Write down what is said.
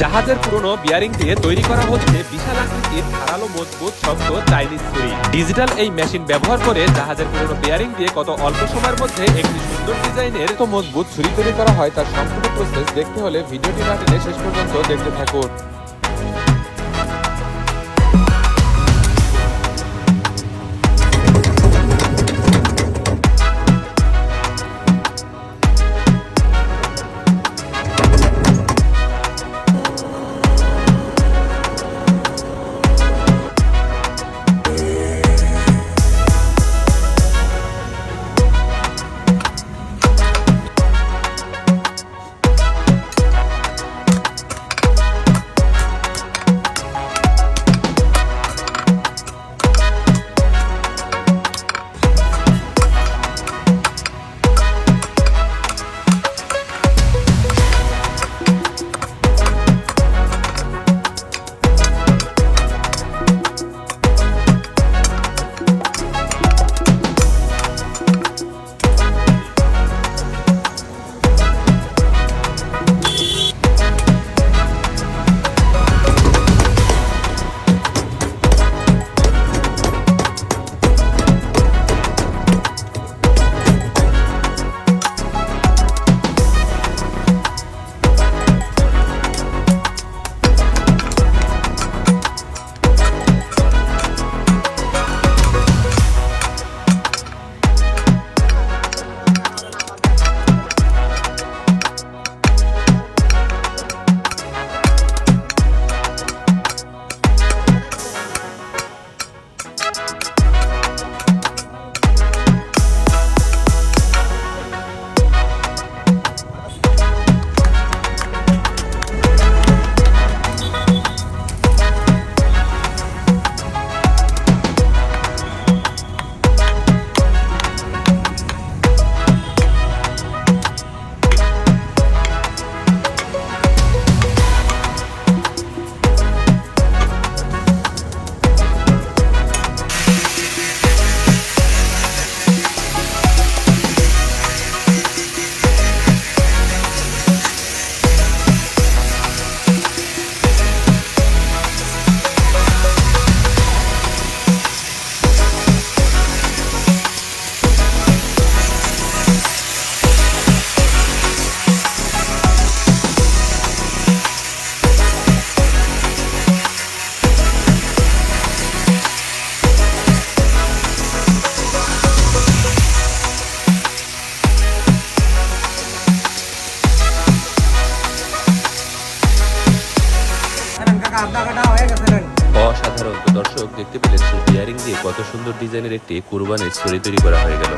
জাহাজের পুরনো বিয়ারিং দিয়ে তৈরি করা হচ্ছে বিশাল আকৃতির ধারালো, মজবুত শক্ত চাইনিজ ছুরি। ডিজিটাল এই মেশিন ব্যবহার করে জাহাজের পুরনো বিয়ারিং দিয়ে কত অল্প সময়ের মধ্যে একটি সুন্দর ডিজাইনের তো মজবুত ছুরি তৈরি করা হয়, তার সম্পূর্ণ প্রসেস দেখতে হলে ভিডিওটি না শেষ পর্যন্ত দেখতে থাকুন। দর্শক দেখতে পেলেন ইয়ারিং দিয়ে কত সুন্দর ডিজাইনের একটি কুরবানির ছড়ি তৈরি করা হয়ে গেল।